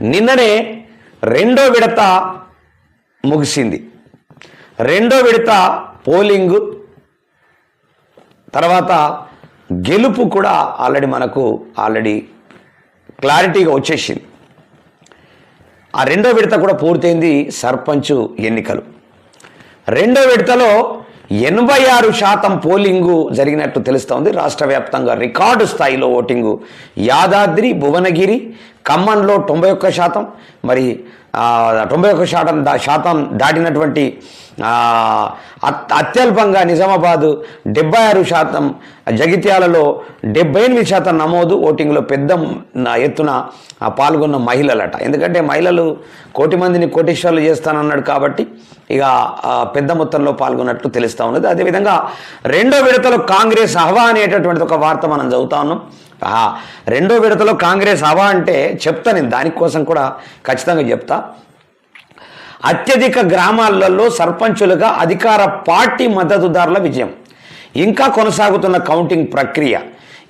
నిన్ననే రెండో విడత ముగిసింది. రెండో విడత పోలింగ్ తర్వాత గెలుపు కూడా ఆల్రెడీ మనకు ఆల్రెడీ క్లారిటీగా వచ్చేసింది. ఆ రెండో విడత కూడా పూర్తయింది సర్పంచ్ ఎన్నికలు. రెండో విడతలో ఎనభై ఆరు శాతం పోలింగు జరిగినట్టు తెలుస్తోంది. రాష్ట్ర వ్యాప్తంగా రికార్డు స్థాయిలో ఓటింగు యాదాద్రి భువనగిరి ఖమ్మంలో తొంభై ఒక్క శాతం మరి తొంభై ఒక్క శాతం శాతం దాటినటువంటి అత్యల్పంగా నిజామాబాదు డెబ్బై ఆరు శాతం జగిత్యాలలో డెబ్బై ఎనిమిది శాతం నమోదు ఓటింగ్లో పెద్ద ఎత్తున పాల్గొన్న మహిళలట. ఎందుకంటే మహిళలు కోటి మందిని కోటీశ్వర్లు చేస్తానన్నాడు కాబట్టి ఇక పెద్ద మొత్తంలో పాల్గొన్నట్లు తెలుస్తూ ఉన్నది. అదేవిధంగా రెండో విడతలో కాంగ్రెస్ హవా అనేటటువంటి ఒక వార్త మనం చదువుతా ఉన్నాం. రెండో విడతలో కాంగ్రెస్ హవా అంటే చెప్తా నేను దానికోసం కూడా ఖచ్చితంగా చెప్తా. అత్యధిక గ్రామాలలో సర్పంచులుగా అధికార పార్టీ మద్దతుదారుల విజయం. ఇంకా కొనసాగుతున్న కౌంటింగ్ ప్రక్రియ.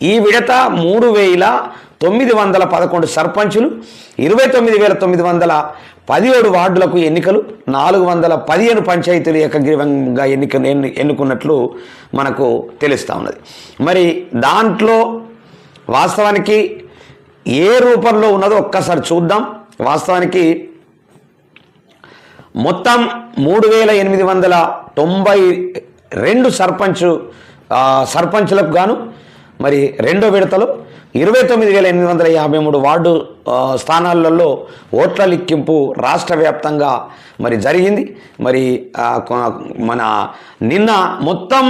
ఈ విడత మూడు వేల తొమ్మిది వందల పదకొండు సర్పంచులు ఇరవై తొమ్మిది వేల తొమ్మిది వందల పదిహేడు వార్డులకు ఎన్నికలు నాలుగు వందల పదిహేను పంచాయతీలు ఏకగ్రీవంగా ఎన్నిక ఎన్ను- ఎన్నుకున్నట్లు మనకు తెలుస్తూ ఉన్నది. మరి దాంట్లో వాస్తవానికి ఏ రూపంలో ఉన్నదో ఒక్కసారి చూద్దాం. వాస్తవానికి మొత్తం మూడు వేల ఎనిమిది వందల తొంభై రెండు సర్పంచ్ సర్పంచ్లకు గాను మరి రెండో విడతలో ఇరవై తొమ్మిది వేల ఎనిమిది వందల యాభై మూడు వార్డు స్థానాలలో ఓట్ల లెక్కింపు రాష్ట్ర వ్యాప్తంగా మరి జరిగింది. మరి మన నిన్న మొత్తం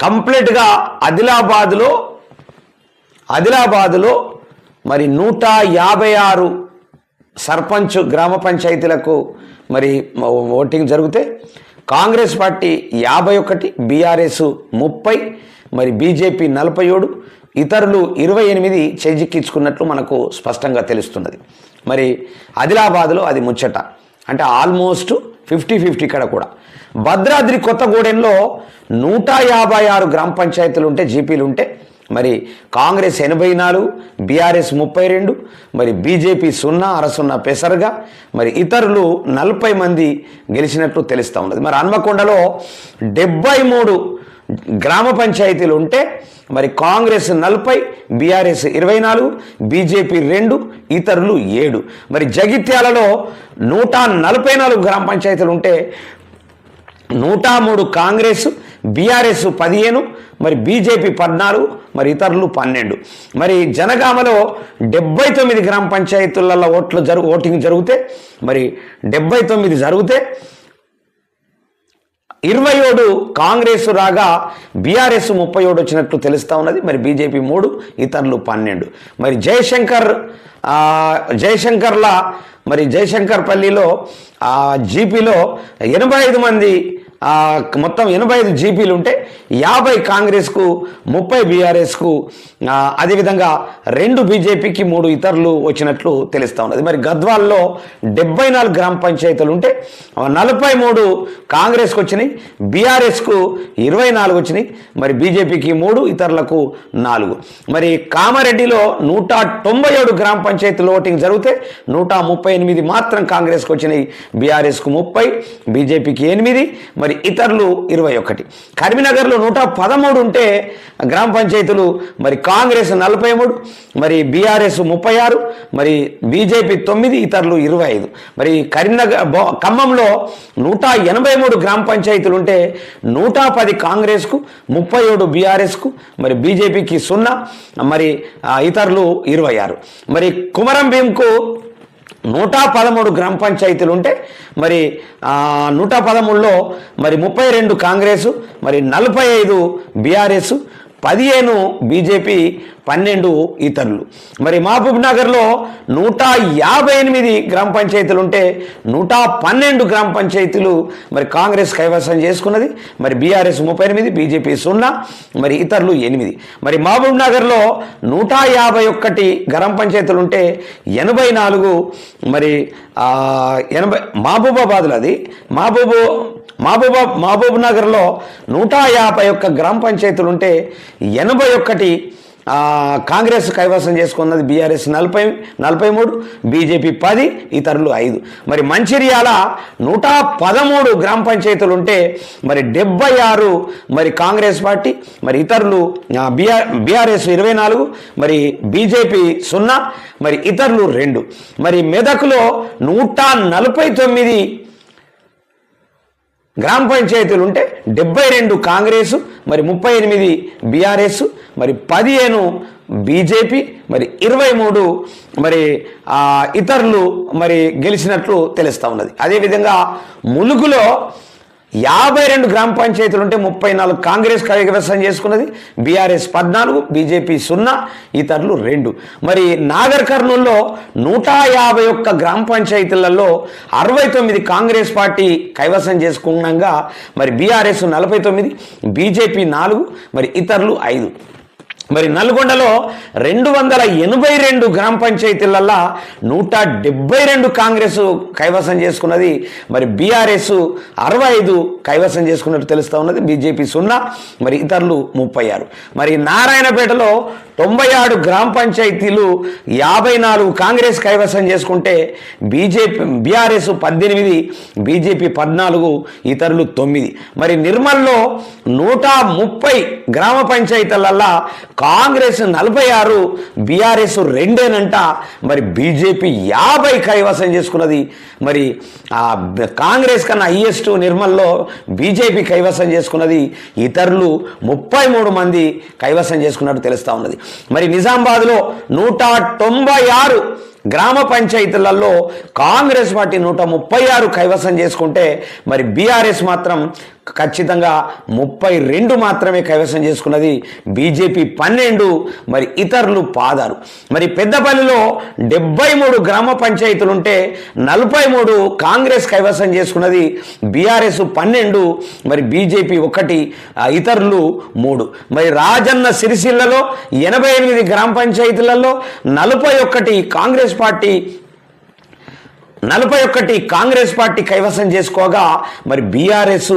కంప్లీట్గా ఆదిలాబాద్లో ఆదిలాబాద్లో మరి నూట యాభై ఆరు సర్పంచ్ గ్రామ పంచాయతీలకు మరి ఓటింగ్ జరిగితే కాంగ్రెస్ పార్టీ యాభై ఒకటి బీఆర్ఎస్ ముప్పై మరి బీజేపీ నలభై ఏడు ఇతరులు ఇరవై ఎనిమిది చేజిక్కించుకున్నట్లు మనకు స్పష్టంగా తెలుస్తున్నది. మరి ఆదిలాబాద్లో అది ముచ్చట. అంటే ఆల్మోస్ట్ ఫిఫ్టీ ఫిఫ్టీ ఇక్కడ కూడా. భద్రాద్రి కొత్తగూడెంలో నూట యాభై ఆరు గ్రామ పంచాయతీలు ఉంటే జీపీలు ఉంటే మరి కాంగ్రెస్ ఎనభై నాలుగు బీఆర్ఎస్ ముప్పై రెండు మరి బీజేపీ సున్నా అరసున్నా పెసరగా మరి ఇతరులు నలభై మంది గెలిచినట్లు తెలుస్తూ ఉన్నది. మరి హన్మకొండలో డెబ్బై మూడు గ్రామ పంచాయతీలు ఉంటే మరి కాంగ్రెస్ నలభై బీఆర్ఎస్ ఇరవై నాలుగు బీజేపీ రెండు ఇతరులు ఏడు. మరి జగిత్యాలలో నూట నలభై నాలుగు గ్రామ పంచాయతీలు ఉంటే నూట మూడు కాంగ్రెస్ బీఆర్ఎస్ పదిహేను మరి బీజేపీ పద్నాలుగు మరి ఇతరులు పన్నెండు. మరి జనగామలో డెబ్బై తొమ్మిది గ్రామ పంచాయతీలలో ఓట్లు జరుగు ఓటింగ్ జరిగితే మరి డెబ్బై తొమ్మిది జరిగితే ఇరవై ఏడు కాంగ్రెస్ రాగా బీఆర్ఎస్ ముప్పై ఏడు వచ్చినట్లు తెలుస్తూ ఉన్నది. మరి బీజేపీ మూడు ఇతరులు పన్నెండు. మరి జయశంకర్ జయశంకర్ల మరి జయశంకర్ పల్లిలో ఆ జీపీలో ఎనభై ఐదు మంది మొత్తం ఎనభై ఐదు జీపీలు ఉంటే యాభై కాంగ్రెస్కు ముప్పై బీఆర్ఎస్కు అదేవిధంగా రెండు బీజేపీకి మూడు ఇతరులు వచ్చినట్లు తెలుస్తూ ఉన్నది. మరి గద్వాల్లో డెబ్బై నాలుగు గ్రామ పంచాయతీలు ఉంటే నలభై మూడు కాంగ్రెస్కి వచ్చినాయి బీఆర్ఎస్కు ఇరవై నాలుగు వచ్చినాయి మరి బీజేపీకి మూడు ఇతరులకు నాలుగు. మరి కామారెడ్డిలో నూట తొంభై ఏడు గ్రామ పంచాయతీలు ఓటింగ్ జరిగితే నూట ముప్పై ఎనిమిది మాత్రం కాంగ్రెస్కి వచ్చినాయి బీఆర్ఎస్కు ముప్పై బీజేపీకి ఎనిమిది మరి ఇతరులు ఇరవై ఒకటి. కరీంనగర్లో నూట పదమూడు ఉంటే గ్రామ పంచాయతీలు మరి కాంగ్రెస్ నలభై మూడు మరి బీఆర్ఎస్ ముప్పై ఆరు మరి బీజేపీ తొమ్మిది ఇతరులు ఇరవై ఐదు. మరి కరీంనగర్ ఖమ్మంలో నూట ఎనభై మూడు గ్రామ పంచాయతీలు ఉంటే నూట పది కాంగ్రెస్కు ముప్పై ఏడు బీఆర్ఎస్కు మరి బీజేపీకి సున్నా మరి ఇతరులు ఇరవై ఆరు. మరి కుమరం భీంకు నూట పదమూడు గ్రామ పంచాయతీలు ఉంటే మరి నూట పదమూడులో మరి ముప్పై రెండు కాంగ్రెసు మరి నలభై ఐదు బీఆర్ఎస్ పదిహేను బీజేపీ పన్నెండు ఇతరులు. మరి మహబూబ్ నగర్లో నూట యాభై ఎనిమిది గ్రామ పంచాయతీలు ఉంటే నూట పన్నెండు గ్రామ పంచాయతీలు మరి కాంగ్రెస్ కైవసం చేసుకున్నది. మరి బీఆర్ఎస్ ముప్పై ఎనిమిది బీజేపీ సున్నా మరి ఇతరులు ఎనిమిది. మరి మహబూబ్ నగర్లో నూట యాభై ఒక్కటి గ్రామ పంచాయతీలు ఉంటే ఎనభై నాలుగు మరి ఎనభై మహబూబాబాద్లో అది. మహబూబు మహబూబా మహబూబ్ నగర్లో నూట యాభై ఒక్క గ్రామ పంచాయతీలు ఉంటే ఎనభై ఒక్కటి కాంగ్రెస్ కైవసం చేసుకున్నది బీఆర్ఎస్ నలభై నలభై మూడు బీజేపీ పది ఇతరులు ఐదు. మరి మంచిర్యాల నూట పదమూడు గ్రామ పంచాయతీలు ఉంటే మరి డెబ్బై ఆరు మరి కాంగ్రెస్ పార్టీ మరి ఇతరులు బీఆర్ బీఆర్ఎస్ ఇరవై నాలుగు మరి బీజేపీ సున్నా మరి ఇతరులు రెండు. మరి మెదక్లో నూట నలభై తొమ్మిది గ్రామ పంచాయతీలు ఉంటే డెబ్బై రెండు కాంగ్రెసు మరి ముప్పై ఎనిమిది బీఆర్ఎస్ మరి పదిహేను బీజేపీ మరి ఇరవై మూడు మరి ఇతరులు మరి గెలిచినట్లు తెలుస్తూ ఉన్నది. అదేవిధంగా ములుగులో యాభై రెండు గ్రామ పంచాయతీలు ఉంటే ముప్పై నాలుగు కాంగ్రెస్ కైవసం చేసుకున్నది బీఆర్ఎస్ పద్నాలుగు బీజేపీ సున్నా ఇతరులు రెండు. మరి నాగర్ కర్నూల్లో నూట యాభై ఒక్క గ్రామ పంచాయతీలలో అరవై తొమ్మిది కాంగ్రెస్ పార్టీ కైవసం చేసుకున్నాగా మరి బీఆర్ఎస్ నలభై తొమ్మిది బీజేపీ నాలుగు మరి ఇతరులు ఐదు. మరి నల్గొండలో రెండు వందల ఎనభై రెండు గ్రామ పంచాయతీలల్లా నూట డెబ్బై రెండు కాంగ్రెస్ కైవసం చేసుకున్నది. మరి బీఆర్ఎస్ అరవై ఐదు కైవసం చేసుకున్నట్టు తెలుస్తూ ఉన్నది. బీజేపీ సున్నా మరి ఇతరులు ముప్పై ఆరు. మరి నారాయణపేటలో తొంభై ఆరు గ్రామ పంచాయతీలు యాభై నాలుగు కాంగ్రెస్ కైవసం చేసుకుంటే బీజేపీ బీఆర్ఎస్ పద్దెనిమిది బీజేపీ పద్నాలుగు ఇతరులు తొమ్మిది. మరి నిర్మల్లో నూట ముప్పై గ్రామ పంచాయతీలల్లా కాంగ్రెస్ నలభై ఆరు బీఆర్ఎస్ రెండేనంట. మరి బీజేపీ యాభై కైవసం చేసుకున్నది. మరి కాంగ్రెస్ కన్నా హైయెస్ట్ నిర్మల్లో బీజేపీ కైవసం చేసుకున్నది. ఇతరులు ముప్పై మూడు మంది కైవసం చేసుకున్నట్టు తెలుస్తూ ఉన్నది. మరి నిజామాబాద్లో నూట తొంభై ఆరు గ్రామ పంచాయతీలలో కాంగ్రెస్ పార్టీ నూట ముప్పై ఆరు కైవసం చేసుకుంటే మరి బీఆర్ఎస్ మాత్రం ఖచ్చితంగా ముప్పై రెండు మాత్రమే కైవసం చేసుకున్నది బీజేపీ పన్నెండు మరి ఇతరులు పాదారు. మరి పెద్దపల్లిలో డెబ్బై మూడు గ్రామ పంచాయతీలు ఉంటే నలభై మూడు కాంగ్రెస్ కైవసం చేసుకున్నది బీఆర్ఎస్ పన్నెండు మరి బీజేపీ ఒకటి ఇతరులు మూడు. మరి రాజన్న సిరిసిల్లలో ఎనభై ఎనిమిది గ్రామ పంచాయతీలలో నలభై ఒకటి కాంగ్రెస్ పార్టీ నలభై ఒకటి కాంగ్రెస్ పార్టీ కైవసం చేసుకోగా మరి బీఆర్ఎస్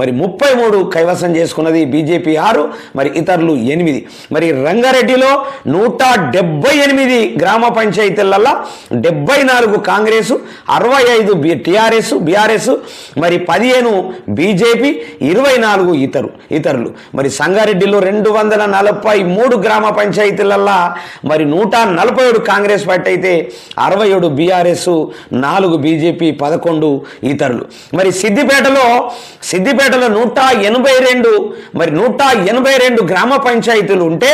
మరి ముప్పై మూడు కైవసం చేసుకున్నది బీజేపీ ఆరు మరి ఇతరులు ఎనిమిది. మరి రంగారెడ్డిలో నూట డెబ్బై ఎనిమిది గ్రామ పంచాయతీలలో డెబ్బై నాలుగు కాంగ్రెస్ అరవై ఐదు బి టీఆర్ఎస్ బీఆర్ఎస్ మరి పదిహేను బీజేపీ ఇరవై నాలుగు ఇతరు ఇతరులు. మరి సంగారెడ్డిలో రెండు వందల నలభై మూడు గ్రామ పంచాయతీలల్లా మరి నూట నలభై ఏడు కాంగ్రెస్ పార్టీ అయితే అరవై ఏడు బీఆర్ఎస్ నాలుగు బీజేపీ పదకొండు ఇతరులు. మరి సిద్దిపేటలో సిద్దిపేటలో నూట ఎనభై రెండు మరి నూట ఎనభై రెండు గ్రామ పంచాయతీలు ఉంటే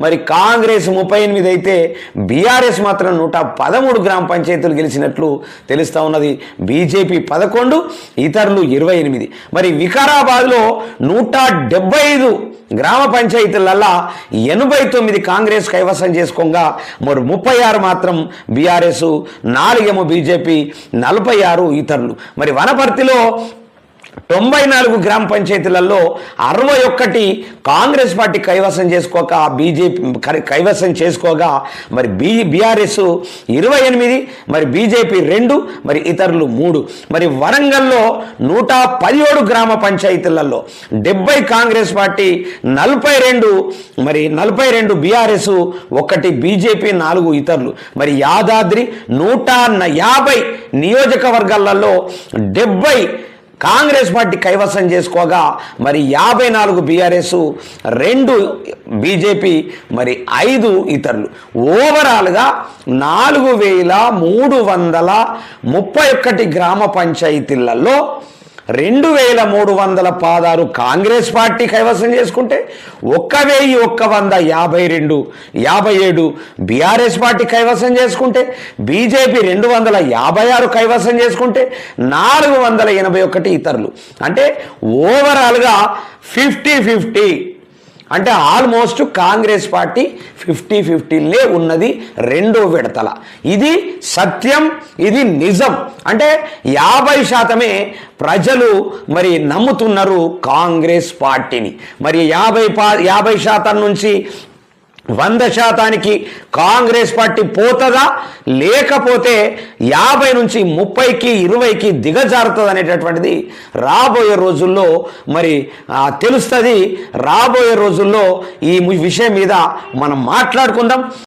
మరి కాంగ్రెస్ ముప్పై ఎనిమిది అయితే బీఆర్ఎస్ మాత్రం నూట పదమూడు గ్రామ పంచాయతీలు గెలిచినట్లు తెలుస్తూ ఉన్నది. బీజేపీ పదకొండు ఇతరులు ఇరవై ఎనిమిది. మరి వికారాబాద్లో నూట డెబ్బై ఐదు గ్రామ పంచాయతీలల్లా ఎనభై తొమ్మిది కాంగ్రెస్ కైవసం చేసుకోగా. మరి ముప్పై ఆరు మాత్రం బీఆర్ఎస్ నాలుగేమో బీజేపీ నలభై ఆరు ఇతరులు. మరి వనపర్తిలో తొంభై నాలుగు గ్రామ పంచాయతీలలో అరవై ఒక్కటి కాంగ్రెస్ పార్టీ కైవసం చేసుకోక బీజేపీ కైవసం చేసుకోగా మరి బీ బీఆర్ఎస్ ఇరవై ఎనిమిది మరి బీజేపీ రెండు మరి ఇతరులు మూడు. మరి వరంగల్లో నూట పదిహేడు గ్రామ పంచాయతీలలో డెబ్బై కాంగ్రెస్ పార్టీ నలభై రెండు మరి నలభై రెండు బీఆర్ఎస్ ఒకటి బీజేపీ నాలుగు ఇతరులు. మరి యాదాద్రి నూట యాభై నియోజకవర్గాలలో డెబ్బై కాంగ్రెస్ పార్టీ కైవసం చేసుకోగా మరి యాభై నాలుగు బీఆర్ఎస్ రెండు బీజేపీ మరి ఐదు ఇతరులు. ఓవరాల్గా నాలుగు వేల మూడు వందల ముప్పై ఒక్కటి గ్రామ పంచాయతీలలో రెండు వేల మూడు వందల పాదాలు కాంగ్రెస్ పార్టీ కైవసం చేసుకుంటే ఒక్క వెయ్యి ఒక్క వంద యాభై రెండు యాభై ఏడు బీఆర్ఎస్ పార్టీ కైవసం చేసుకుంటే బీజేపీ రెండు వందల యాభై ఆరు కైవసం చేసుకుంటే నాలుగు వందల ఎనభై ఒకటి ఇతరులు. అంటే ఓవరాల్గా ఫిఫ్టీ ఫిఫ్టీ అంటే ఆల్మోస్ట్ కాంగ్రెస్ పార్టీ ఫిఫ్టీ ఫిఫ్టీలే ఉన్నది రెండో విడతల. ఇది సత్యం ఇది నిజం. అంటే యాభై శాతమే ప్రజలు మరి నమ్ముతున్నారు కాంగ్రెస్ పార్టీని. మరి యాభై పా యాభై శాతం నుంచి వంద శాతానికి కాంగ్రెస్ పార్టీ పోతుందా? లేకపోతే యాభై నుంచి ముప్పైకి ఇరవైకి దిగజారుతుంది అనేటటువంటిది రాబోయే రోజుల్లో మరి తెలుస్తుంది. రాబోయే రోజుల్లో ఈ విషయం మీద మనం మాట్లాడుకుందాం.